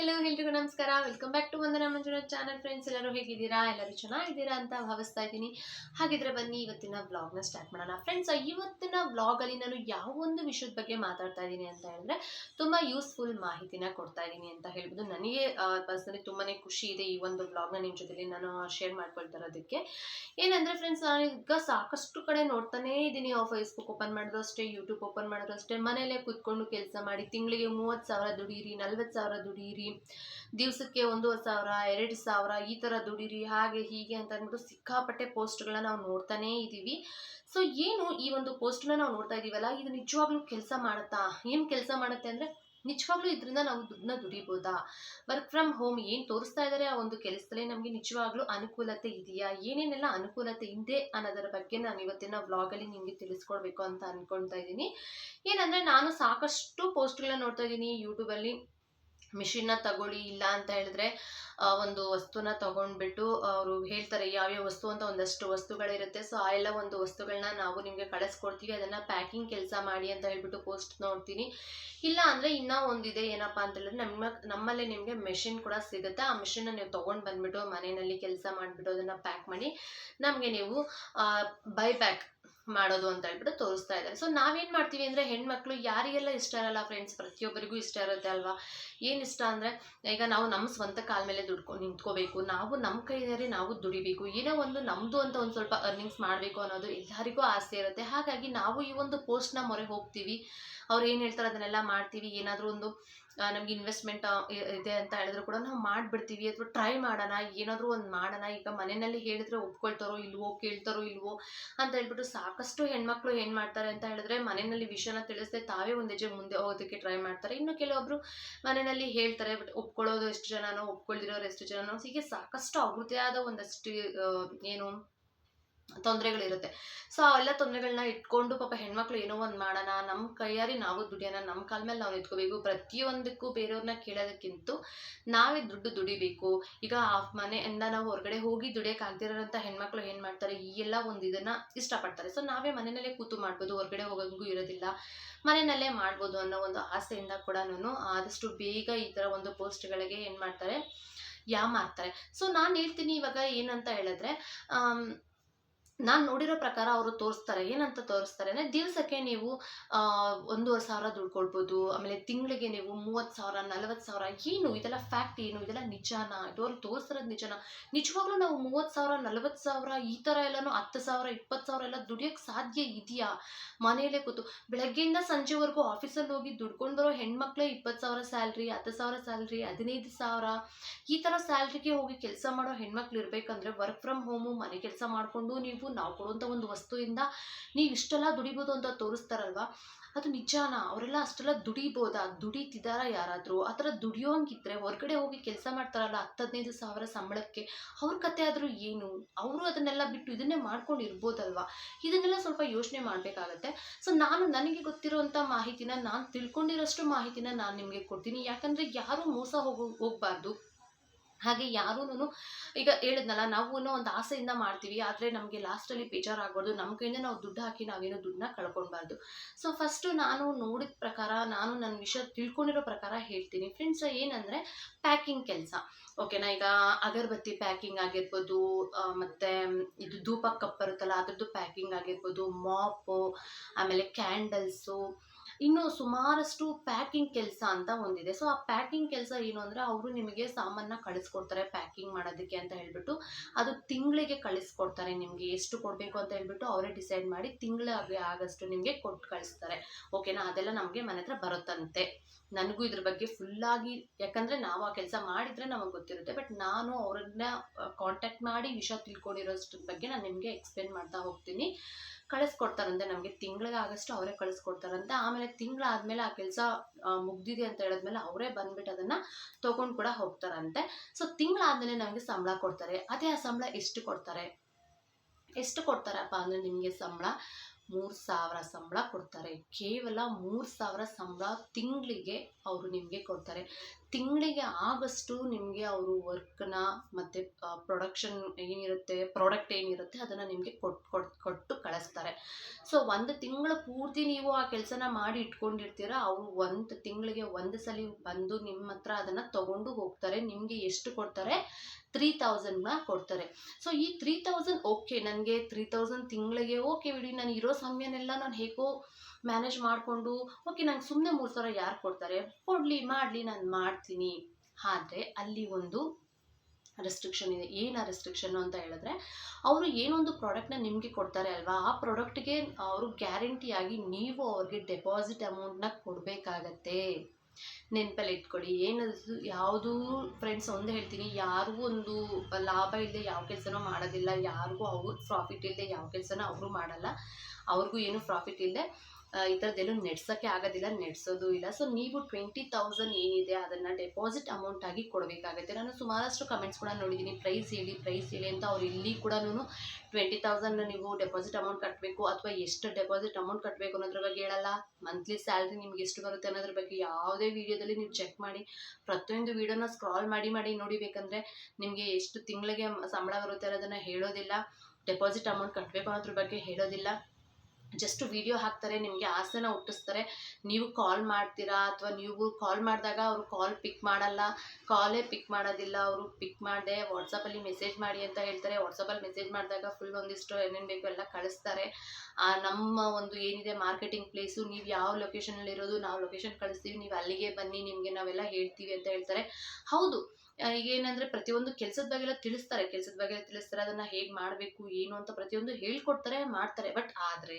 Hello ಎಲ್ರಿಗೂ ನಮಸ್ಕಾರ. Welcome back to Vandana Manjunath channel friends ಎಲ್ಲರೂ ಹೇಗಿದ್ದೀರಾ? ಎಲ್ಲರೂ ಚೆನ್ನಾಗಿದ್ದೀರಾ ಅಂತ ಭಾವಿಸ್ತಾ ಇದ್ದೀನಿ. ಹಾಗಿದ್ರೆ ಬನ್ನಿ, ಇವತ್ತಿನ ವ್ಲಾಗ್ನ ಸ್ಟಾರ್ಟ್ ಮಾಡೋಣ. ಫ್ರೆಂಡ್ಸ್ ಇವತ್ತಿನ ವ್ಲಾಗಲ್ಲಿ ನಾನು ಯಾವ ಒಂದು ವಿಷಯದ ಬಗ್ಗೆ ಮಾತಾಡ್ತಾ ಇದ್ದೀನಿ ಅಂತ ಹೇಳಿದ್ರೆ, ತುಂಬ ಯೂಸ್ಫುಲ್ ಮಾಹಿತಿನ ಕೊಡ್ತಾ ಇದ್ದೀನಿ ಅಂತ ಹೇಳ್ಬೋದು. ನನಗೆ ಪರ್ಸನಲಿ ತುಂಬಾ ಖುಷಿ ಇದೆ ಈ ಒಂದು ವ್ಲಾಗ್ನ ನಿಮ್ಮ ಜೊತೆಲಿ ನಾನು ಶೇರ್ ಮಾಡ್ಕೊಳ್ತಾ ಇರೋದಕ್ಕೆ. ಏನಂದರೆ ಫ್ರೆಂಡ್ಸ್ ನಾನು ಈಗ ಸಾಕಷ್ಟು ಕಡೆ ನೋಡ್ತಾನೇ ಇದ್ದೀನಿ ಫೇಸ್ಬುಕ್ ಓಪನ್ ಮಾಡಿದ್ರು ಅಷ್ಟೇ ಯೂಟ್ಯೂಬ್ ಓಪನ್ ಮಾಡಿದ್ರು ಅಷ್ಟೇ ಮನೆಯಲ್ಲೇ ಕೂತ್ಕೊಂಡು ಕೆಲಸ ಮಾಡಿ, ತಿಂಗಳಿಗೆ ಮೂವತ್ತು ಸಾವಿರ ದುಡೀರಿ, ನಲ್ವತ್ತು ಸಾವಿರ ದುಡೀರಿ, ದಿವಸಕ್ಕೆ ಒಂದೂವರೆ ಸಾವಿರ, ಎರಡು ಸಾವಿರ, ಈ ಥರ ದುಡೀರಿ, ಹಾಗೆ ಹೀಗೆ ಅಂತ ಅಂದ್ಬಿಟ್ಟು ಸಿಕ್ಕಾಪಟ್ಟೆ ಪೋಸ್ಟ್ಗಳನ್ನ ನಾವು ನೋಡ್ತಾನೇ ಇದ್ದೀವಿ ಸೊ ಏನು ಈ ಒಂದು ಪೋಸ್ಟ್ನ ನಾವು ನೋಡ್ತಾ ಇದ್ದೀವಲ್ಲ ಇದು ನಿಜವಾಗ್ಲೂ ಕೆಲಸ ಮಾಡುತ್ತಾ? ಏನು ಕೆಲಸ ಮಾಡುತ್ತೆ ಅಂದರೆ ನಿಜವಾಗ್ಲೂ ಇದರಿಂದ ನಾವು ದುಡ್ಡನ್ನ ದುಡಿಬೋದಾ? ವರ್ಕ್ ಫ್ರಮ್ ಹೋಮ್ ಏನು ತೋರಿಸ್ತಾ ಇದ್ದಾರೆ ಆ ಒಂದು ಕೆಲಸದಲ್ಲಿ ನಮಗೆ ನಿಜವಾಗ್ಲೂ ಅನುಕೂಲತೆ ಇದೆಯಾ? ಏನೇನೆಲ್ಲ ಅನುಕೂಲತೆ ಇದೆ ಅನ್ನೋದರ ಬಗ್ಗೆ ನಾನು ಇವತ್ತಿನ ವ್ಲಾಗಲ್ಲಿ ನಿಮಗೆ ತಿಳಿಸ್ಕೊಡ್ಬೇಕು ಅಂತ ಅನ್ಕೊಳ್ತಾ ಇದ್ದೀನಿ. ಏನಂದರೆ ನಾನು ಸಾಕಷ್ಟು ಪೋಸ್ಟ್ಗಳನ್ನ ನೋಡ್ತಾ ಇದ್ದೀನಿ ಯೂಟ್ಯೂಬಲ್ಲಿ ಮಿಷಿನ್ನ ತಗೊಳ್ಳಿ ಇಲ್ಲ ಅಂತ ಹೇಳಿದ್ರೆ ಆ, ಒಂದು ವಸ್ತುನ ತಗೊಂಡ್ಬಿಟ್ಟು ಅವರು ಹೇಳ್ತಾರೆ ಯಾವ್ಯಾವ ವಸ್ತು ಅಂತ ಒಂದಷ್ಟು ವಸ್ತುಗಳಿರುತ್ತೆ. ಸೊ ಆ ಎಲ್ಲ ಒಂದು ವಸ್ತುಗಳನ್ನ ನಾವು ನಿಮಗೆ ಕಳಿಸ್ಕೊಡ್ತೀವಿ. ಅದನ್ನು ಪ್ಯಾಕಿಂಗ್ ಕೆಲಸ ಮಾಡಿ ಅಂತ ಹೇಳ್ಬಿಟ್ಟು ಪೋಸ್ಟ್ ನೋಡ್ತೀನಿ. ಇಲ್ಲ ಅಂದರೆ ಇನ್ನೂ ಒಂದಿದೆ ಏನಪ್ಪ ಅಂತ ಹೇಳಿದ್ರೆ ನಮ್ಮ ನಮ್ಮಲ್ಲೇ ನಿಮಗೆ ಮೆಷಿನ್ ಕೂಡ ಸಿಗುತ್ತೆ. ಆ ಮೆಷಿನ್ನ ನೀವು ತೊಗೊಂಡು ಬಂದ್ಬಿಟ್ಟು ಮನೆಯಲ್ಲಿ ಕೆಲಸ ಮಾಡಿಬಿಟ್ಟು ಅದನ್ನು ಪ್ಯಾಕ್ ಮಾಡಿ ನಮಗೆ ನೀವು ಬೈ ಬ್ಯಾಕ್ ಮಾಡೋದು ಅಂತ ಹೇಳ್ಬಿಟ್ಟು ತೋರಿಸ್ತಾ ಇದ್ದಾರೆ. ಸೊ ನಾವೇನು ಮಾಡ್ತೀವಿ ಅಂದರೆ ಹೆಣ್ಮಕ್ಳು ಯಾರಿಗೆಲ್ಲ ಇಷ್ಟ ಇರಲ್ಲ ಫ್ರೆಂಡ್ಸ್ ಪ್ರತಿಯೊಬ್ಬರಿಗೂ ಇಷ್ಟ ಇರುತ್ತೆ ಅಲ್ವಾ? ಏನು ಇಷ್ಟ ಅಂದರೆ, ಈಗ ನಾವು ನಮ್ಮ ಸ್ವಂತ ಕಾಲ ಮೇಲೆ ದುಡ್ಕೊ ನಿಂತ್ಕೋಬೇಕು. ನಾವು ನಮ್ಮ ಕೈಯಾರೆ ನಾವು ದುಡಿಬೇಕು. ಏನೋ ಒಂದು ನಮ್ಮದು ಅಂತ ಒಂದು ಸ್ವಲ್ಪ ಅರ್ನಿಂಗ್ಸ್ ಮಾಡಬೇಕು ಅನ್ನೋದು ಎಲ್ಲರಿಗೂ ಆಸೆ ಇರುತ್ತೆ. ಹಾಗಾಗಿ ನಾವು ಈ ಒಂದು ಪೋಸ್ಟ್ನ ಮೊರೆ ಹೋಗ್ತೀವಿ. ಅವ್ರು ಏನು ಹೇಳ್ತಾರೆ, ಅದನ್ನೆಲ್ಲ ಮಾಡ್ತೀವಿ. ಏನಾದರೂ ಒಂದು ನಮ್ಗೆ ಇನ್ವೆಸ್ಟ್ಮೆಂಟ್ ಇದೆ ಅಂತ ಹೇಳಿದ್ರು ಕೂಡ ನಾವು ಮಾಡಿಬಿಡ್ತೀವಿ ಅಥವಾ ಟ್ರೈ ಮಾಡೋಣ, ಏನಾದರೂ ಒಂದು ಮಾಡೋಣ. ಈಗ ಮನೆಯಲ್ಲಿ ಹೇಳಿದ್ರೆ ಒಪ್ಕೊಳ್ತಾರೋ ಇಲ್ವೋ, ಕೇಳ್ತಾರೋ ಇಲ್ವೋ ಅಂತ ಹೇಳ್ಬಿಟ್ಟು ಸಾಕಷ್ಟು ಹೆಣ್ಮಕ್ಳು ಏನು ಮಾಡ್ತಾರೆ ಅಂತ ಹೇಳಿದ್ರೆ ಮನೆಯಲ್ಲಿ ವಿಷಯನ ತಿಳಿಸದೆ ತಾವೇ ಒಂದು ಹೆಜ್ಜೆ ಮುಂದೆ ಹೋಗೋದಕ್ಕೆ ಟ್ರೈ ಮಾಡ್ತಾರೆ. ಇನ್ನು ಕೆಲವೊಬ್ರು ಮನೆಯಲ್ಲಿ ಹೇಳ್ತಾರೆ, ಬಟ್ ಒಪ್ಕೊಳ್ಳೋದು ಎಷ್ಟು ಜನನೋ, ಒಪ್ಕೊಳ್ದಿರೋರು ಎಷ್ಟು ಜನನೋ. ಹೀಗೆ ಸಾಕಷ್ಟು ಅವ್ರದ್ದೇ ಒಂದಷ್ಟು ಏನು ತೊಂದರೆಗಳಿರುತ್ತೆ. ಸೊ ಅವೆಲ್ಲ ತೊಂದರೆಗಳನ್ನ ಇಟ್ಕೊಂಡು ಪಾಪ ಹೆಣ್ಮಕ್ಳು ಏನೋ ಒಂದು ಮಾಡೋಣ ನಮ್ಮ ಕೈಯಾರಿ ನಾವು ದುಡಿಯೋಣ ನಮ್ಮ ಕಾಲ ಮೇಲೆ ನಾವು ನಿಂತ್ಕೋಬೇಕು, ಪ್ರತಿಯೊಂದಕ್ಕೂ ಬೇರೆಯವ್ರನ್ನ ಕೇಳೋದಕ್ಕಿಂತ ನಾವೇ ದುಡ್ಡು ದುಡಿಬೇಕು. ಈಗ ಆ ಮನೆಯಿಂದ ನಾವು ಹೊರಗಡೆ ಹೋಗಿ ದುಡಿಯೋಕ್ಕಾಗ್ದಿರೋಂಥ ಹೆಣ್ಮಕ್ಳು ಏನು ಮಾಡ್ತಾರೆ? ಈ ಎಲ್ಲ ಒಂದು ಇದನ್ನು ಇಷ್ಟಪಡ್ತಾರೆ. ಸೊ ನಾವೇ ಮನೆಯಲ್ಲೇ ಕೂತು ಮಾಡ್ಬೋದು, ಹೊರಗಡೆ ಹೋಗೋಂಗೂ ಇರೋದಿಲ್ಲ. ಮನೆಯಲ್ಲೇ ಮಾಡ್ಬೋದು ಅನ್ನೋ ಒಂದು ಆಸೆಯಿಂದ ಕೂಡ ನಾನು ಆದಷ್ಟು ಬೇಗ ಈ ಥರ ಒಂದು ಪೋಸ್ಟ್ಗಳಿಗೆ ಏನು ಮಾಡ್ತಾರೆ? ಯಾ ಮಾಡ್ತಾರೆ ಸೊ ನಾನು ಹೇಳ್ತೀನಿ ಇವಾಗ ಏನಂತ ಹೇಳಿದ್ರೆ ನಾನು ನೋಡಿರೋ ಪ್ರಕಾರ ಅವರು ತೋರಿಸ್ತಾರೆ. ಏನಂತ ತೋರಿಸ್ತಾರೆ ಅಂದರೆ ದಿವಸಕ್ಕೆ ನೀವು ಒಂದೂವರೆ ಸಾವಿರ ದುಡ್ಕೊಳ್ಬೋದು ಆಮೇಲೆ ತಿಂಗಳಿಗೆ ನೀವು ಮೂವತ್ತು ಸಾವಿರ, ನಲವತ್ತು ಸಾವಿರ, ಏನು? ಇದೆಲ್ಲ ಫ್ಯಾಕ್ಟ್ ಏನು? ಇದೆಲ್ಲ ನಿಜಾನ? ಇದು ಅವ್ರು ತೋರಿಸ್ತಿರೋದು ನಿಜಾನ? ನಿಜವಾಗ್ಲೂ ನಾವು ಮೂವತ್ತು ಸಾವಿರ, ನಲವತ್ತು ಸಾವಿರ, ಈ ಥರ ಎಲ್ಲನೂ ಹತ್ತು ಸಾವಿರ, ಇಪ್ಪತ್ತು ಸಾವಿರ ಎಲ್ಲ ದುಡಿಯೋಕ್ಕೆ ಸಾಧ್ಯ ಇದೆಯಾ? ಮನೆಯಲ್ಲೇ ಕೂತು. ಬೆಳಗ್ಗೆಯಿಂದ ಸಂಜೆವರೆಗೂ ಆಫೀಸಲ್ಲಿ ಹೋಗಿ ದುಡ್ಕೊಂಡು ಬರೋ ಹೆಣ್ಮಕ್ಳೇ ಇಪ್ಪತ್ತು ಸಾವಿರ ಸ್ಯಾಲ್ರಿ, ಹತ್ತು ಸಾವಿರ ಸ್ಯಾಲ್ರಿ, ಹದಿನೈದು ಸಾವಿರ. ಈ ಥರ ಸ್ಯಾಲ್ರಿಗೆ ಹೋಗಿ ಕೆಲಸ ಮಾಡೋ ಹೆಣ್ಮಕ್ಳು ಇರಬೇಕಂದ್ರೆ ವರ್ಕ್ ಫ್ರಮ್ ಹೋಮು ಮನೆ ಕೆಲಸ ಮಾಡಿಕೊಂಡು ನೀವು ನಾವು ಕೊಡುವಂಥ ಒಂದು ವಸ್ತುವಿಂದ ನೀವು ಇಷ್ಟೆಲ್ಲ ದುಡಿಬೋದು ಅಂತ ತೋರಿಸ್ತಾರಲ್ವ? ಅದು ನಿಜಾನ? ಅವರೆಲ್ಲ ಅಷ್ಟೆಲ್ಲ ದುಡಿಬೋದಾ? ದುಡಿತಿದ್ದಾರಾ ಯಾರಾದರೂ? ಆ ಥರ ದುಡಿಯೋಂಗಿದ್ರೆ ಹೊರಗಡೆ ಹೋಗಿ ಕೆಲಸ ಮಾಡ್ತಾರಲ್ಲ ಹತ್ತು ಹದಿನೈದು ಸಾವಿರ ಸಂಬಳಕ್ಕೆ, ಅವ್ರ ಕತೆ ಆದರೂ ಏನು? ಅವರು ಅದನ್ನೆಲ್ಲ ಬಿಟ್ಟು ಇದನ್ನೇ ಮಾಡ್ಕೊಂಡು ಇರ್ಬೋದಲ್ವಾ ಇದನ್ನೆಲ್ಲ ಸ್ವಲ್ಪ ಯೋಚನೆ ಮಾಡಬೇಕಾಗತ್ತೆ. ಸೊ ನಾನು ನನಗೆ ಗೊತ್ತಿರುವಂಥ ಮಾಹಿತಿನ ನಾನು ತಿಳ್ಕೊಂಡಿರೋಷ್ಟು ಮಾಹಿತಿನ ನಾನು ನಿಮಗೆ ಕೊಡ್ತೀನಿ. ಯಾಕಂದರೆ ಯಾರೂ ಮೋಸ ಹೋಗೋ ಹೋಗಬಾರ್ದು. ಹಾಗೆ ಯಾರೂನು ಈಗ ಹೇಳಿದ್ನಲ್ಲ ನಾವು ಒಂದು ಆಸೆಯಿಂದ ಮಾಡ್ತೀವಿ, ಆದರೆ ನಮಗೆ ಲಾಸ್ಟಲ್ಲಿ ಬೇಜಾರಾಗ್ಬಾರ್ದು. ನಮ್ಮ ಕೈಯಿಂದ ನಾವು ದುಡ್ಡು ಹಾಕಿ ನಾವೇನೋ ದುಡ್ಡನ್ನ ಕಳ್ಕೊಳ್ಬಾರ್ದು. ಸೊ ಫಸ್ಟು ನಾನು ನೋಡಿದ ಪ್ರಕಾರ, ನಾನು ನನ್ನ ವಿಷಯ ತಿಳ್ಕೊಂಡಿರೋ ಪ್ರಕಾರ ಹೇಳ್ತೀನಿ. ಫ್ರೆಂಡ್ಸ್ ಏನಂದರೆ ಪ್ಯಾಕಿಂಗ್ ಕೆಲಸ. ಓಕೆನಾ ಈಗ ಅಗರಬತ್ತಿ ಪ್ಯಾಕಿಂಗ್ ಆಗಿರ್ಬೋದು ಮತ್ತೆ ಇದು ಧೂಪ ಕಪ್ ಬರುತ್ತಲ್ಲ, ಅದರದ್ದು ಪ್ಯಾಕಿಂಗ್ ಆಗಿರ್ಬೋದು ಮಾಪು ಆಮೇಲೆ ಕ್ಯಾಂಡಲ್ಸು ಇನ್ನು ಸುಮಾರಷ್ಟು ಪ್ಯಾಕಿಂಗ್ ಕೆಲಸ ಅಂತ ಒಂದಿದೆ. ಸೊ ಆ ಪ್ಯಾಕಿಂಗ್ ಕೆಲಸ ಏನು ಅಂದರೆ ಅವರು ನಿಮಗೆ ಸಾಮಾನ ಕಳಿಸ್ಕೊಡ್ತಾರೆ ಪ್ಯಾಕಿಂಗ್ ಮಾಡೋದಕ್ಕೆ ಅಂತ ಹೇಳ್ಬಿಟ್ಟು. ಅದು ತಿಂಗಳಿಗೆ ಕಳಿಸ್ಕೊಡ್ತಾರೆ ನಿಮಗೆ. ಎಷ್ಟು ಕೊಡಬೇಕು ಅಂತ ಹೇಳ್ಬಿಟ್ಟು ಅವರೇ ಡಿಸೈಡ್ ಮಾಡಿ ತಿಂಗಳಾಗಿ ಆಗಷ್ಟು ನಿಮಗೆ ಕೊಟ್ಟು ಕಳಿಸ್ತಾರೆ. ಓಕೆನಾ ಅದೆಲ್ಲ ನಮಗೆ ಮನೆ ಹತ್ರ ಬರುತ್ತಂತೆ. ನನಗೂ ಇದ್ರ ಬಗ್ಗೆ ಫುಲ್ಲಾಗಿ ಯಾಕಂದರೆ ನಾವು ಆ ಕೆಲಸ ಮಾಡಿದರೆ ನಮಗೆ ಗೊತ್ತಿರುತ್ತೆ. ಬಟ್ ನಾನು ಅವ್ರನ್ನ ಕಾಂಟ್ಯಾಕ್ಟ್ ಮಾಡಿ ವಿಷಯ ತಿಳ್ಕೊಂಡಿರೋಷ್ಟ್ರ ಬಗ್ಗೆ ನಾನು ನಿಮಗೆ ಎಕ್ಸ್ಪ್ಲೇನ್ ಮಾಡ್ತಾ ಹೋಗ್ತೀನಿ. ಕಳಿಸ್ಕೊಡ್ತಾರಂತೆ ನಮಗೆ, ತಿಂಗಳಿಗೆ ಆಗಷ್ಟು ಅವರೇ ಕಳಿಸ್ಕೊಡ್ತಾರಂತೆ. ಆಮೇಲೆ ತಿಂಗಳಾದ್ಮೇಲೆ ಆ ಕೆಲಸ ಮುಗ್ದಿದೆ ಅಂತ ಹೇಳಿದ್ಮೇಲೆ ಅವರೇ ಬಂದ್ಬಿಟ್ಟು ಅದನ್ನು ತೊಗೊಂಡು ಕೂಡ ಹೋಗ್ತಾರಂತೆ. ಸೊ ತಿಂಗಳಾದ್ಮೇಲೆ ನಮಗೆ ಸಂಬಳ ಕೊಡ್ತಾರೆ. ಅದೇ ಆ ಸಂಬಳ ಎಷ್ಟು ಕೊಡ್ತಾರೆ? ಎಷ್ಟು ಕೊಡ್ತಾರಪ್ಪ ಅಂದರೆ ನಿಮಗೆ ಸಂಬಳ? ಮೂರು ಸಾವಿರ ಸಂಬಳ ಕೊಡ್ತಾರೆ. ಕೇವಲ ಮೂರು ಸಾವಿರ ಸಂಬಳ ತಿಂಗಳಿಗೆ ಅವರು ನಿಮಗೆ ಕೊಡ್ತಾರೆ. ತಿಂಗಳಿಗೆ ಆಗಷ್ಟು ನಿಮಗೆ ಅವರು ವರ್ಕ್ನ ಮತ್ತು ಪ್ರೊಡಕ್ಷನ್ ಏನಿರುತ್ತೆ ಪ್ರಾಡಕ್ಟ್ ಏನಿರುತ್ತೆ ಅದನ್ನು ನಿಮಗೆ ಕೊಟ್ಟು ಕೊಟ್ಟು ಕೊಟ್ಟು ಕಳಿಸ್ತಾರೆ ಸೊ ಒಂದು ತಿಂಗಳು ಪೂರ್ತಿ ನೀವು ಆ ಕೆಲಸನ ಮಾಡಿ ಇಟ್ಕೊಂಡಿರ್ತೀರ, ಅವರು ಒಂದು ತಿಂಗಳಿಗೆ ಒಂದು ಸಲ ಬಂದು ನಿಮ್ಮ ಹತ್ರ ಅದನ್ನು ತಗೊಂಡು ಹೋಗ್ತಾರೆ, ನಿಮಗೆ ಎಷ್ಟು ಕೊಡ್ತಾರೆ? ತ್ರೀ ತೌಸಂಡ್ನ ಕೊಡ್ತಾರೆ. ಸೊ ಈ ತ್ರೀ ತೌಸಂಡ್ ಓಕೆ, ನನಗೆ ತ್ರೀ ತೌಸಂಡ್ ತಿಂಗಳಿಗೆ ಓಕೆ ಬಿಡಿ, ನಾನು ಇರೋ ಸಮಯನೆಲ್ಲ ನಾನು ಹೇಗೋ ಮ್ಯಾನೇಜ್ ಮಾಡಿಕೊಂಡು, ಓಕೆ ನಂಗೆ ಸುಮ್ಮನೆ ಮೂರು ಸಾವಿರ ಯಾರು ಕೊಡ್ತಾರೆ? ಕೊಡಲಿ, ಮಾಡಲಿ, ನಾನು ಮಾಡ್ತೀನಿ. ಆದರೆ ಅಲ್ಲಿ ಒಂದು ರೆಸ್ಟ್ರಿಕ್ಷನ್ ಇದೆ, ಏನು ಆ ರೆಸ್ಟ್ರಿಕ್ಷನ್ ಅಂತ ಹೇಳಿದ್ರೆ, ಅವರು ಏನೊಂದು ಪ್ರಾಡಕ್ಟ್ನ ನಿಮಗೆ ಕೊಡ್ತಾರೆ ಅಲ್ವಾ, ಆ ಪ್ರಾಡಕ್ಟ್ಗೆ ಅವರು ಗ್ಯಾರಂಟಿಯಾಗಿ ನೀವು ಅವ್ರಿಗೆ ಡೆಪಾಸಿಟ್ ಅಮೌಂಟ್ನ ಕೊಡಬೇಕಾಗತ್ತೆ. ನೆನಪಲ್ಲಿ ಇಟ್ಕೊಳ್ಳಿ ಏನದು, ಯಾವುದೂ ಫ್ರೆಂಡ್ಸ್ ಒಂದು ಹೇಳ್ತೀನಿ. ಯಾರಿಗೂ ಒಂದು ಲಾಭ ಇಲ್ಲದೆ ಯಾವ ಕೆಲಸನೂ ಮಾಡೋದಿಲ್ಲ. ಯಾರಿಗೂ ಅವ್ರ ಪ್ರಾಫಿಟ್ ಇಲ್ಲದೆ ಯಾವ ಕೆಲಸನೂ ಅವರು ಮಾಡಲ್ಲ. ಅವ್ರಿಗೂ ಏನು ಪ್ರಾಫಿಟ್ ಇಲ್ಲದೆ ಈ ಥರದ್ದೇನು ನೆಡ್ಸೋಕ್ಕೆ ಆಗೋದಿಲ್ಲ, ನೆಡ್ಸೋದು ಇಲ್ಲ. ಸೊ ನೀವು ಟ್ವೆಂಟಿ ತೌಸಂಡ್ ಏನಿದೆ ಅದನ್ನು ಡೆಪಾಸಿಟ್ ಅಮೌಂಟ್ ಆಗಿ ಕೊಡಬೇಕಾಗುತ್ತೆ. ನಾನು ಸುಮಾರಷ್ಟು ಕಮೆಂಟ್ಸ್ ಕೂಡ ನೋಡಿದ್ದೀನಿ. ಪ್ರೈಸ್ ಹೇಳಿ ಪ್ರೈಸ್ ಹೇಳಿ ಅಂತ ಅವ್ರು ಇಲ್ಲಿ ಕೂಡ ಟ್ವೆಂಟಿ ತೌಸಂಡ್ ನೀವು ಡೆಪಾಸಿಟ್ ಅಮೌಂಟ್ ಕಟ್ಟಬೇಕು ಅಥವಾ ಎಷ್ಟು ಡೆಪಾಸಿಟ್ ಅಮೌಂಟ್ ಕಟ್ಟಬೇಕು ಅನ್ನೋದ್ರ ಬಗ್ಗೆ ಹೇಳಲ್ಲ. ಮಂತ್ಲಿ ಸ್ಯಾಲ್ರಿ ನಿಮ್ಗೆ ಎಷ್ಟು ಬರುತ್ತೆ ಅನ್ನೋದ್ರ ಬಗ್ಗೆ ಯಾವುದೇ ವೀಡಿಯೋದಲ್ಲಿ ನೀವು ಚೆಕ್ ಮಾಡಿ, ಪ್ರತಿಯೊಂದು ವಿಡಿಯೋನ ಸ್ಕ್ರಾಲ್ ಮಾಡಿ ಮಾಡಿ ನೋಡಿಬೇಕಂದ್ರೆ ನಿಮಗೆ ಎಷ್ಟು ತಿಂಗಳಿಗೆ ಸಂಬಳ ಬರುತ್ತೆ ಅನ್ನೋದನ್ನು ಹೇಳೋದಿಲ್ಲ. ಡೆಪಾಸಿಟ್ ಅಮೌಂಟ್ ಕಟ್ಟಬೇಕು ಅನ್ನೋದ್ರ ಬಗ್ಗೆ ಹೇಳೋದಿಲ್ಲ. ಜಸ್ಟ್ ವಿಡಿಯೋ ಹಾಕ್ತಾರೆ, ನಿಮಗೆ ಆಸೆನ ಹುಟ್ಟಿಸ್ತಾರೆ. ನೀವು ಕಾಲ್ ಮಾಡ್ತೀರಾ ಅಥವಾ ನೀವು ಕಾಲ್ ಮಾಡಿದಾಗ ಅವರು ಕಾಲ್ ಪಿಕ್ ಮಾಡಲ್ಲ ಕಾಲೇ ಪಿಕ್ ಮಾಡೋದಿಲ್ಲ, ಅವರು ಪಿಕ್ ಮಾಡದೆ ವಾಟ್ಸಪ್ಪಲ್ಲಿ ಮೆಸೇಜ್ ಮಾಡಿ ಅಂತ ಹೇಳ್ತಾರೆ. ವಾಟ್ಸಪ್ಪಲ್ಲಿ ಮೆಸೇಜ್ ಮಾಡಿದಾಗ ಫುಲ್ ಒಂದಿಷ್ಟು ಏನೇನು ಬೇಕು ಎಲ್ಲ ಕಳಿಸ್ತಾರೆ. ನಮ್ಮ ಒಂದು ಏನಿದೆ ಮಾರ್ಕೆಟಿಂಗ್ ಪ್ಲೇಸು ನೀವು ಯಾವ ಲೊಕೇಶನಲ್ಲಿರೋದು ನಾವು ಲೊಕೇಶನ್ ಕಳಿಸ್ತೀವಿ, ನೀವು ಅಲ್ಲಿಗೆ ಬನ್ನಿ, ನಿಮಗೆ ನಾವೆಲ್ಲ ಹೇಳ್ತೀವಿ ಅಂತ ಹೇಳ್ತಾರೆ. ಹೌದು ಆ, ಈಗ ಏನಂದ್ರೆ ಪ್ರತಿಯೊಂದು ಕೆಲಸದ ಬಗ್ಗೆಲ್ಲ ತಿಳಿಸ್ತಾರೆ ಕೆಲಸದ ಬಗ್ಗೆ ತಿಳಿಸ್ತಾರೆ ಅದನ್ನ ಹೇಗೆ ಮಾಡಬೇಕು ಏನು ಅಂತ ಪ್ರತಿಯೊಂದು ಹೇಳ್ಕೊಡ್ತಾರೆ ಮಾಡ್ತಾರೆ. ಬಟ್ ಆದ್ರೆ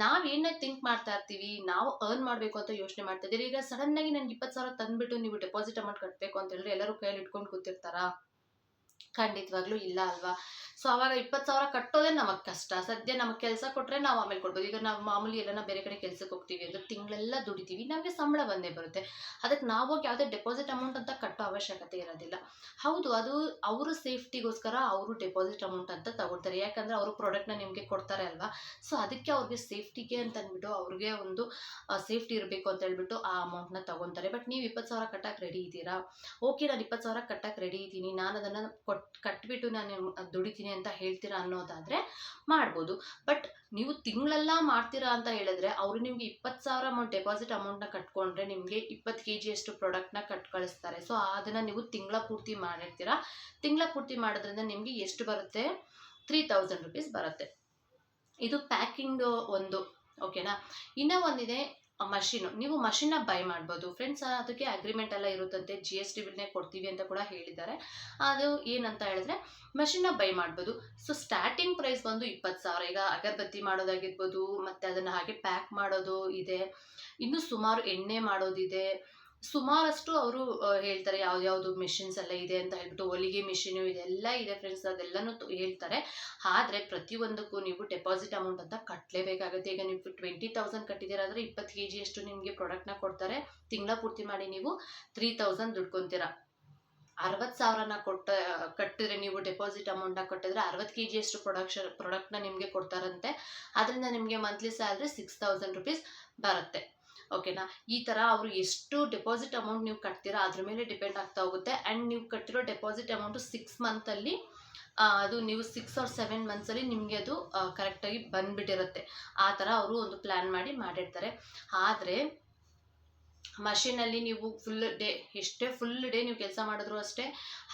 ನಾವ್ ಏನ ಥಿಂಕ್ ಮಾಡ್ತಾ ಇರ್ತೀವಿ ನಾವು ಅರ್ನ್ ಮಾಡಬೇಕು ಅಂತ ಯೋಚನೆ ಮಾಡ್ತಾ ಇದ್ದೀರಿ ಈಗ ಸಡನ್ ಆಗಿ ನನ್ಗೆ ಇಪ್ಪತ್ತು ಸಾವಿರ ತಂದ್ಬಿಟ್ಟು ನೀವು ಡೆಪಾಸಿಟ್ ಅಮೌಂಟ್ ಕಟ್ಟಬೇಕು ಅಂತ ಹೇಳಿದ್ರೆ ಎಲ್ಲರೂ ಕೈಯಲ್ಲಿ ಇಟ್ಕೊಂಡು ಕೂತಿರ್ತಾರಾ? ಖಂಡಿತವಾಗ್ಲೂ ಇಲ್ಲ ಅಲ್ವಾ? ಸೊ ಅವಾಗ ಇಪ್ಪತ್ತು ಸಾವಿರ ಕಟ್ಟೋದೇ ನಮಗೆ ಕಷ್ಟ. ಸದ್ಯ ನಮಗೆ ಕೆಲಸ ಕೊಟ್ಟರೆ ನಾವು ಆಮೇಲೆ ಕೊಡ್ಬೋದು. ಈಗ ನಾವು ಮಾಮೂಲಿ ಎಲ್ಲ ಬೇರೆ ಕಡೆ ಕೆಲಸಕ್ಕೆ ಹೋಗ್ತೀವಿ ಅಂದ್ರೆ ತಿಂಗಳೆಲ್ಲ ದುಡಿತೀವಿ. ನಮಗೆ ಸಂಬಳ ಬಂದೇ ಬರುತ್ತೆ. ಅದಕ್ಕೆ ನಾವು ಹೋಗಿ ಯಾವುದೇ ಡೆಪಾಸಿಟ್ ಅಮೌಂಟ್ ಅಂತ ಕಟ್ಟೋ ಅವಶ್ಯಕತೆ ಇರೋದಿಲ್ಲ. ಹೌದು, ಅದು ಅವರು ಸೇಫ್ಟಿಗೋಸ್ಕರ ಅವರು ಡೆಪಾಸಿಟ್ ಅಮೌಂಟ್ ಅಂತ ತಗೊಳ್ತಾರೆ. ಯಾಕಂದ್ರೆ ಅವರು ಪ್ರಾಡಕ್ಟ್ನ ನಿಮಗೆ ಕೊಡ್ತಾರೆ ಅಲ್ವಾ? ಸೊ ಅದಕ್ಕೆ ಅವ್ರಿಗೆ ಸೇಫ್ಟಿಗೆ ಅಂತ ಅಂದ್ಬಿಟ್ಟು ಅವ್ರಿಗೆ ಒಂದು ಸೇಫ್ಟಿ ಇರಬೇಕು ಅಂತ ಹೇಳ್ಬಿಟ್ಟು ಆ ಅಮೌಂಟ್ನ ತಗೊತಾರೆ. ಬಟ್ ನೀವು ಇಪ್ಪತ್ತು ಸಾವಿರ ಕಟ್ಟಕ್ಕೆ ರೆಡಿ ಇದ್ದೀರಾ? ಓಕೆ ನಾನು ಇಪ್ಪತ್ತು ಸಾವಿರ ಕಟ್ಟಕ್ಕೆ ರೆಡಿ ಇದ್ದೀನಿ. ನಾನು ಅದನ್ನು ಕೊಟ್ಟು ಕಟ್ಬಿಟ್ಟು ನಾನು ದುಡಿತೀನಿ ಅಂತ ಹೇಳ್ತೀರಾ ಅನ್ನೋದಾದರೆ ಮಾಡ್ಬೋದು. ಬಟ್ ನೀವು ತಿಂಗಳೆಲ್ಲ ಮಾಡ್ತೀರಾ ಅಂತ ಹೇಳಿದ್ರೆ ಅವರು ನಿಮಗೆ ಇಪ್ಪತ್ತು ಸಾವಿರ ಅಮೌಂಟ್ ಡೆಪಾಸಿಟ್ ಅಮೌಂಟ್ನ ಕಟ್ಕೊಂಡ್ರೆ ನಿಮಗೆ ಇಪ್ಪತ್ತು ಕೆ ಜಿಯಷ್ಟು ಪ್ರಾಡಕ್ಟ್ನ ಕಟ್ ಕಳಿಸ್ತಾರೆ. ಸೊ ಅದನ್ನು ನೀವು ತಿಂಗಳ ಪೂರ್ತಿ ಮಾಡಿರ್ತೀರಾ? ತಿಂಗಳ ಪೂರ್ತಿ ಮಾಡೋದ್ರಿಂದ ನಿಮಗೆ ಎಷ್ಟು ಬರುತ್ತೆ? ತ್ರೀ ತೌಸಂಡ್ ರುಪೀಸ್ ಬರುತ್ತೆ. ಇದು ಪ್ಯಾಕಿಂಗ್ ಒಂದು ಓಕೆನಾ ಇನ್ನೂ ಒಂದಿದೆ. ಮಷೀನು ನೀವು ಮಷಿನ್ನ ಬೈ ಮಾಡ್ಬೋದು. ಫ್ರೆಂಡ್ಸ್ ಅದಕ್ಕೆ ಅಗ್ರಿಮೆಂಟ್ ಎಲ್ಲ ಇರುತ್ತಂತೆ. ಜಿ ಎಸ್ ಟಿ ಬಿಲ್ನೇ ಕೊಡ್ತೀವಿ ಅಂತ ಕೂಡ ಹೇಳಿದ್ದಾರೆ. ಅದು ಏನಂತ ಹೇಳಿದ್ರೆ ಮಷಿನ್ನ ಬೈ ಮಾಡ್ಬೋದು. ಸೊ ಸ್ಟಾರ್ಟಿಂಗ್ ಪ್ರೈಸ್ ಬಂದು ಇಪ್ಪತ್ತು ಸಾವಿರ. ಈಗ ಅಗರಬತ್ತಿ ಮಾಡೋದಾಗಿರ್ಬೋದು, ಮತ್ತು ಅದನ್ನು ಹಾಗೆ ಪ್ಯಾಕ್ ಮಾಡೋದು ಇದೆ. ಇನ್ನೂ ಸುಮಾರು ಎಣ್ಣೆ ಮಾಡೋದಿದೆ. ಸುಮಾರಷ್ಟು ಅವರು ಹೇಳ್ತಾರೆ ಯಾವ್ದಾವ್ದು ಮಿಷಿನ್ಸ್ ಎಲ್ಲ ಇದೆ ಅಂತ ಹೇಳ್ಬಿಟ್ಟು ಹೊಲಿಗೆ ಮಿಷಿನು ಇದೆಲ್ಲ ಇದೆ ಫ್ರೆಂಡ್ಸ್ ಅದೆಲ್ಲನೂ ಹೇಳ್ತಾರೆ. ಆದರೆ ಪ್ರತಿಯೊಂದಕ್ಕೂ ನೀವು ಡೆಪಾಸಿಟ್ ಅಮೌಂಟ್ ಅಂತ ಕಟ್ಟಲೇಬೇಕಾಗುತ್ತೆ ಈಗ ನೀವು ಟ್ವೆಂಟಿ ತೌಸಂಡ್ ಕಟ್ಟಿದ್ದೀರಾದರೆ ಇಪ್ಪತ್ತು ಕೆ ಜಿಯಷ್ಟು ನಿಮಗೆ ಪ್ರಾಡಕ್ಟ್ನ ಕೊಡ್ತಾರೆ. ತಿಂಗಳ ಪೂರ್ತಿ ಮಾಡಿ ನೀವು ತ್ರೀ ತೌಸಂಡ್ ದುಡ್ಕೊತೀರಾ. ಅರವತ್ತು ಸಾವಿರನ ಕೊಟ್ಟ, ಕಟ್ಟಿದ್ರೆ ನೀವು ಡೆಪಾಸಿಟ್ ಅಮೌಂಟ್ ಕಟ್ಟಿದ್ರೆ ಅರವತ್ತು ಕೆ ಜಿಯಷ್ಟು ಪ್ರೊಡಕ್ಷನ್ ಪ್ರಾಡಕ್ಟ್ನ ನಿಮಗೆ ಕೊಡ್ತಾರಂತೆ. ಅದರಿಂದ ನಿಮಗೆ monthly salary six thousand rupees ಬರುತ್ತೆ. ಓಕೆನಾ ಈ ಥರ ಅವರು ಎಷ್ಟು ಡೆಪಾಸಿಟ್ ಅಮೌಂಟ್ ನೀವು ಕಟ್ತೀರಾ, ಅದ್ರ ಮೇಲೆ ಡಿಪೆಂಡ್ ಆಗ್ತಾ ಹೋಗುತ್ತೆ. ಆ್ಯಂಡ್ ನೀವು ಕಟ್ಟಿರೋ ಡೆಪಾಸಿಟ್ ಅಮೌಂಟು ಸಿಕ್ಸ್ ಮಂತಲ್ಲಿ ಅದು ನೀವು ಸಿಕ್ಸ್ ಆರ್ ಸೆವೆನ್ ಮಂತ್ಸಲ್ಲಿ ನಿಮಗೆ ಅದು ಕರೆಕ್ಟಾಗಿ ಬಂದ್ಬಿಟ್ಟಿರುತ್ತೆ. ಆ ಥರ ಅವರು ಒಂದು ಪ್ಲ್ಯಾನ್ ಮಾಡಿ ಮಾಡಿರ್ತಾರೆ. ಆದರೆ ಮಷೀನಲ್ಲಿ ನೀವು ಫುಲ್ ಡೇ ಎಷ್ಟೇ ಫುಲ್ ಡೇ ನೀವು ಕೆಲಸ ಮಾಡಿದ್ರು ಅಷ್ಟೇ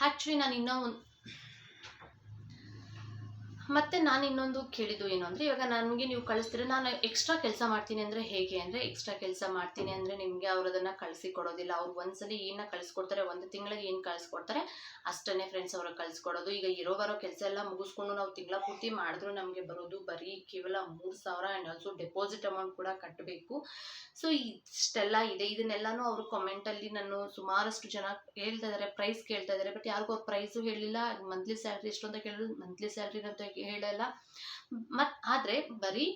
ಆ್ಯಕ್ಚುಲಿ ನಾನು ಇನ್ನೂ ಒಂದು ಮತ್ತೆ ನಾನು ಇನ್ನೊಂದು ಕೇಳಿದ್ದು ಏನು ಅಂದರೆ, ಇವಾಗ ನನಗೆ ನೀವು ಕಳಿಸ್ತೀರ, ನಾನು ಎಕ್ಸ್ಟ್ರಾ ಕೆಲಸ ಮಾಡ್ತೀನಿ ಅಂದರೆ ಹೇಗೆ ಅಂದರೆ ಎಕ್ಸ್ಟ್ರಾ ಕೆಲಸ ಮಾಡ್ತೀನಿ ಅಂದರೆ ನಿಮಗೆ ಅವ್ರು ಅದನ್ನು ಕಳಿಸಿ ಕೊಡೋದಿಲ್ಲ ಅವ್ರು ಒಂದ್ಸಲಿ ಏನ ಕಳಿಸ್ಕೊಡ್ತಾರೆ, ಒಂದು ತಿಂಗಳಿಗೆ ಏನು ಕಳಿಸ್ಕೊಡ್ತಾರೆ, ಅಷ್ಟನ್ನೇ ಫ್ರೆಂಡ್ಸ್ ಅವ್ರಿಗೆ ಕಳಿಸ್ಕೊಡೋದು. ಈಗ ಇರೋ ಬರೋ ಕೆಲಸ ಎಲ್ಲ ಮುಗಿಸ್ಕೊಂಡು ನಾವು ತಿಂಗಳ ಪೂರ್ತಿ ಮಾಡಿದ್ರು ನಮಗೆ ಬರೋದು ಬರೀ ಕೇವಲ ಮೂರು ಸಾವಿರ ಆ್ಯಂಡ್ ಆಲ್ಸೋ ಡೆಪಾಸಿಟ್ ಅಮೌಂಟ್ ಕೂಡ ಕಟ್ಟಬೇಕು ಸೊ ಇಷ್ಟೆಲ್ಲ ಇದೆ. ಇದನ್ನೆಲ್ಲನೂ ಅವರು ಕಮೆಂಟಲ್ಲಿ ನಾನು ಸುಮಾರಷ್ಟು ಜನ ಹೇಳ್ತಾ ಇದ್ದಾರೆ ಪ್ರೈಸ್ ಕೇಳ್ತಾ ಇದ್ದಾರೆ ಬಟ್ ಯಾರಿಗೂ ಅವ್ರು ಪ್ರೈಸು ಹೇಳಿಲ್ಲ. ಮಂತ್ಲಿ ಸ್ಯಾಲ್ರಿ ಎಷ್ಟು ಅಂತ ಕೇಳಿದ್ರು ಮಂತ್ಲಿ ಸ್ಯಾಲ್ರಿ ಅಂತ ಹೇಳಲ್ಲ. ಮತ್ ಆದ್ರೆ ಬರೀ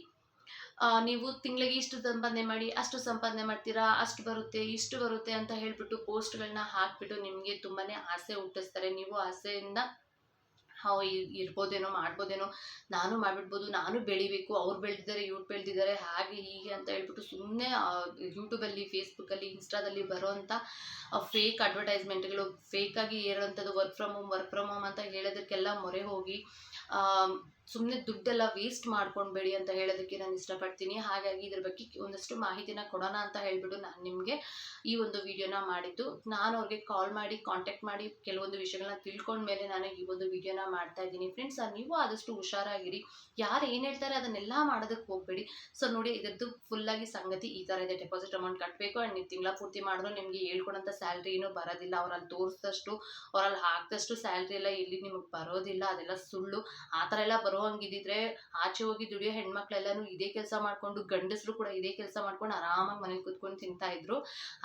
ನೀವು ತಿಂಗಳಿಗೆ ಇಷ್ಟು ಸಂಪಾದನೆ ಮಾಡಿ, ಅಷ್ಟು ಸಂಪಾದನೆ ಮಾಡ್ತೀರಾ, ಅಷ್ಟು ಬರುತ್ತೆ, ಇಷ್ಟು ಬರುತ್ತೆ ಅಂತ ಹೇಳ್ಬಿಟ್ಟು ಪೋಸ್ಟ್ಗಳನ್ನ ಹಾಕ್ಬಿಟ್ಟು ನಿಮಗೆ ತುಂಬಾ ಆಸೆ ಹುಟ್ಟಿಸ್ತಾರೆ. ನೀವು ಆಸೆಯಿಂದ ಇರ್ಬೋದೇನೋ ಮಾಡ್ಬೋದೇನೋ ನಾನು ಮಾಡಿಬಿಡ್ಬೋದು, ನಾನು ಬೆಳಿಬೇಕು, ಅವ್ರು ಬೆಳೆದಿದ್ದಾರೆ, ಇವ್ರು ಬೆಳೆದಿದ್ದಾರೆ, ಹಾಗೆ ಹೀಗೆ ಅಂತ ಹೇಳ್ಬಿಟ್ಟು ಸುಮ್ಮನೆ ಯೂಟ್ಯೂಬಲ್ಲಿ ಫೇಸ್ಬುಕ್ಕಲ್ಲಿ ಇನ್ಸ್ಟಾದಲ್ಲಿ ಬರೋವಂಥ ಫೇಕ್ ಅಡ್ವರ್ಟೈಸ್ಮೆಂಟ್ಗಳು ಫೇಕಾಗಿ ಹೇಳೋವಂಥದ್ದು work from home work from home ಅಂತ ಹೇಳೋದಕ್ಕೆಲ್ಲ ಮೊರೆ ಹೋಗಿ ಸುಮ್ಮನೆ ದುಡ್ಡೆಲ್ಲ ವೇಸ್ಟ್ ಮಾಡ್ಕೊಳ್ಬೇಡಿ ಅಂತ ಹೇಳೋದಕ್ಕೆ ನಾನು ಇಷ್ಟಪಡ್ತೀನಿ. ಹಾಗಾಗಿ ಇದ್ರ ಬಗ್ಗೆ ಒಂದಷ್ಟು ಮಾಹಿತಿನ ಕೊಡೋಣ ಅಂತ ಹೇಳಿಬಿಟ್ಟು ನಾನು ನಿಮಗೆ ಈ ಒಂದು ವಿಡಿಯೋನ ಮಾಡಿದ್ದು. ನಾನು ಅವ್ರಿಗೆ ಕಾಲ್ ಮಾಡಿ ಕಾಂಟ್ಯಾಕ್ಟ್ ಮಾಡಿ ಕೆಲವೊಂದು ವಿಷಯಗಳನ್ನ ತಿಳ್ಕೊಂಡ್ಮೇಲೆ ನಾನು ಈ ಒಂದು ವಿಡಿಯೋನ ಮಾಡ್ತಾ ಇದ್ದೀನಿ. ಫ್ರೆಂಡ್ಸ್ ನೀವು ಆದಷ್ಟು ಹುಷಾರಾಗಿರಿ. ಯಾರು ಏನು ಹೇಳ್ತಾರೆ ಅದನ್ನೆಲ್ಲ ಮಾಡೋದಕ್ಕೆ ಹೋಗಬೇಡಿ. ಸೊ ನೋಡಿ, ಇದ್ರದ್ದು ಫುಲ್ಲಾಗಿ ಸಂಗತಿ ಈ ಥರ ಇದೆ. ಡೆಪಾಸಿಟ್ ಅಮೌಂಟ್ ಕಟ್ಟಬೇಕು ಆ್ಯಂಡ್ ನೀವು ತಿಂಗಳ ಪೂರ್ತಿ ಮಾಡಿದ್ರು ನಿಮಗೆ ಹೇಳ್ಕೊಡೋಂಥ ಸ್ಯಾಲ್ರಿ ಏನೂ ಬರೋದಿಲ್ಲ. ಅವ್ರಲ್ಲಿ ತೋರಿಸಿದಷ್ಟು ಅವರಲ್ಲಿ ಹಾಕಿದಷ್ಟು ಸ್ಯಾಲ್ರಿ ಎಲ್ಲ ಇಲ್ಲಿ ನಿಮಗೆ ಬರೋದಿಲ್ಲ. ಅದೆಲ್ಲ ಸುಳ್ಳು. ಆ ಥರ ಎಲ್ಲ ಬರೋ ಹಂಗಿದ್ರೆ ಆಚೆ ಹೋಗಿ ದುಡಿಯೋ ಹೆಣ್ಮಕ್ಳೆಲ್ಲನೂ ಇದೇ ಕೆಲಸ ಮಾಡಿಕೊಂಡು ಗಂಡಸರು ಕೂಡ ಇದೇ ಕೆಲಸ ಮಾಡ್ಕೊಂಡು ಆರಾಮಾಗಿ ಮನೇಲಿ ಕೂತ್ಕೊಂಡು ತಿಂತಾ ಇದ್ರು.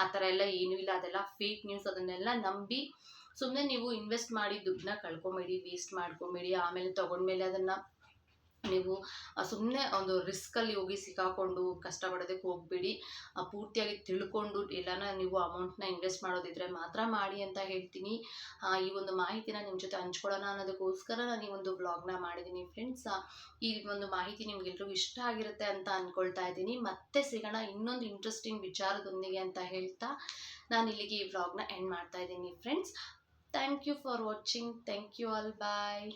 ಆ ಥರ ಎಲ್ಲ ಏನೂ ಇಲ್ಲ. ಅದೆಲ್ಲ ಫೇಕ್ ನ್ಯೂಸ್ ಅದನ್ನೆಲ್ಲ ನಂಬಿ ಸುಮ್ಮನೆ ನೀವು ಇನ್ವೆಸ್ಟ್ ಮಾಡಿ ದುಡ್ಡನ್ನ ಕಳ್ಕೊಬೇಡಿ ವೇಸ್ಟ್ ಮಾಡ್ಕೊಬೇಡಿ, ಆಮೇಲೆ ತೊಗೊಂಡ್ಮೇಲೆ ಅದನ್ನು ನೀವು ಸುಮ್ಮನೆ ಒಂದು ರಿಸ್ಕಲ್ಲಿ ಹೋಗಿ ಸಿಕ್ಕಾಕೊಂಡು ಕಷ್ಟಪಡೋದಕ್ಕೆ ಹೋಗಬೇಡಿ. ಪೂರ್ತಿಯಾಗಿ ತಿಳ್ಕೊಂಡು ಎಲ್ಲನ ನೀವು ಅಮೌಂಟ್ನ ಇನ್ವೆಸ್ಟ್ ಮಾಡೋದಿದ್ರೆ ಮಾತ್ರ ಮಾಡಿ ಅಂತ ಹೇಳ್ತೀನಿ. ಈ ಒಂದು ಮಾಹಿತಿನ ನಿಮ್ಮ ಜೊತೆ ಹಂಚ್ಕೊಳ್ಳೋಣ ಅನ್ನೋದಕ್ಕೋಸ್ಕರ ನಾನು ಈ ಒಂದು ಬ್ಲಾಗ್ನ ಮಾಡಿದ್ದೀನಿ ಫ್ರೆಂಡ್ಸ್ ಈ ಒಂದು ಮಾಹಿತಿ ನಿಮ್ಗೆಲ್ರಿಗೂ ಇಷ್ಟ ಆಗಿರುತ್ತೆ ಅಂತ ಅಂದ್ಕೊಳ್ತಾ ಇದ್ದೀನಿ. ಮತ್ತೆ ಸಿಗೋಣ ಇನ್ನೊಂದು ಇಂಟ್ರೆಸ್ಟಿಂಗ್ ವಿಚಾರದೊಂದಿಗೆ ಅಂತ ಹೇಳ್ತಾ ನಾನು ಇಲ್ಲಿಗೆ ಈ ವ್ಲಾಗ್ನ ಎಂಡ್ ಮಾಡ್ತಾ ಇದ್ದೀನಿ friends thank you for watching thank you all bye